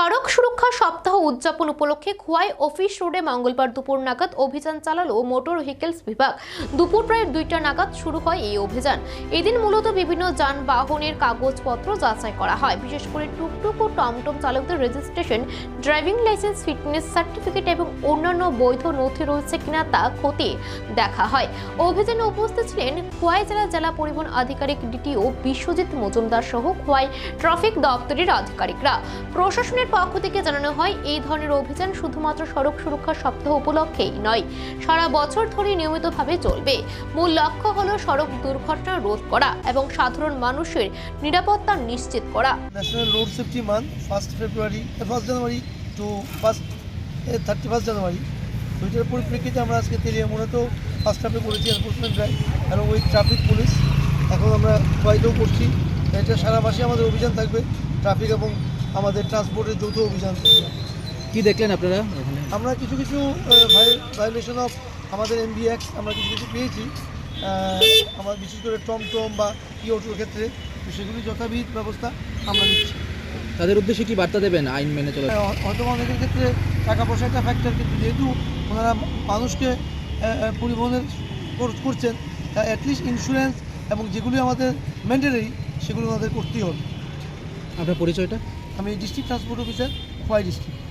সড়ক সুরক্ষা সপ্তাহ উদযাপন উপলক্ষে খোয়াই অফিস রোডে মঙ্গলবার দুপুর নাগাদ অভিযান চালালো মোটর ভেহিকেলস বিভাগ। দুপুর প্রায় দুইটা নাগাদ শুরু হয় এই অভিযান। এদিন মূলত বিভিন্ন যানবাহনের কাগজপত্র যাচাই করা হয়। বিশেষ করে টুকটুক ও টমটম চালকদের registration driving licence fitness certificate এবং অন্যান্য বৈধ নথি রয়েছে কিনা তা খতিয়ে দেখা হয়। অভিযানে উপস্থিত ছিলেন খোয়াই জেলা জেলা পরিবহন আধিকারিক, ডিটিও বিশ্বজিৎ মজুমদার সহ খোয়াই ট্রাফিক দপ্তরের আধিকারিকরা। প্রশাসনের পক্ষ থেকে জানানো হয়, এই ধরনের অভিযান শুধুমাত্র সড়ক সুরক্ষা সপ্তাহ উপলক্ষেই নয়, সারা বছর ধরে নিয়মিতভাবে চলবে। মূল লক্ষ্য হলো সড়ক দুর্ঘটনা রোধ করা এবং সাধারণ মানুষের নিরাপত্তা নিশ্চিত করা। National road safety month first February first January to first thirty first January ওইটার পরিপ্রেক্ষিতে আমরা আজকে তেলিয়া মূলত ফার্স্ট হাফে করেছি এনফোর্সমেন্ট ড্রাইভ এবং ওই ট্রাফিক পুলিশ এখন আমরা খোয়াইতেও করছি। এটা সারা মাসে আমাদের অভিযান থাকবে। ট্রাফিক এবং আমাদের ট্রান্সপোর্টের যৌথ অভিযান কি দেখলেন আপনারা আমরা কিছু কিছু ভায়োলেশন অফ আমাদের এমবি অ্যাক্ট আমরা কিছু কিছু পেয়েছি। আমার বিশেষ করে টমটম বা ই অটোর ক্ষেত্রে তো সেগুলি যথাবিধ ব্যবস্থা আমরা নিচ্ছি। তাদের উদ্দেশ্যে কি বার্তা দেবেন আইন মেনে চলার? হ্যাঁ, হয়তো অনেকের ক্ষেত্রে টাকা পয়সা একটা ফ্যাক্টর কিন্তু যেহেতু ওনারা মানুষকে পরিবহনের কর- করছেন তা অ্যাটলিস্ট ইন্স্যুরেন্স এবং যেগুলি আমাদের ম্যান্ডেটারি সেগুলো ওনাদের করতেই হবে। আপনার পরিচয়টা? আমি district transport officer Khowai district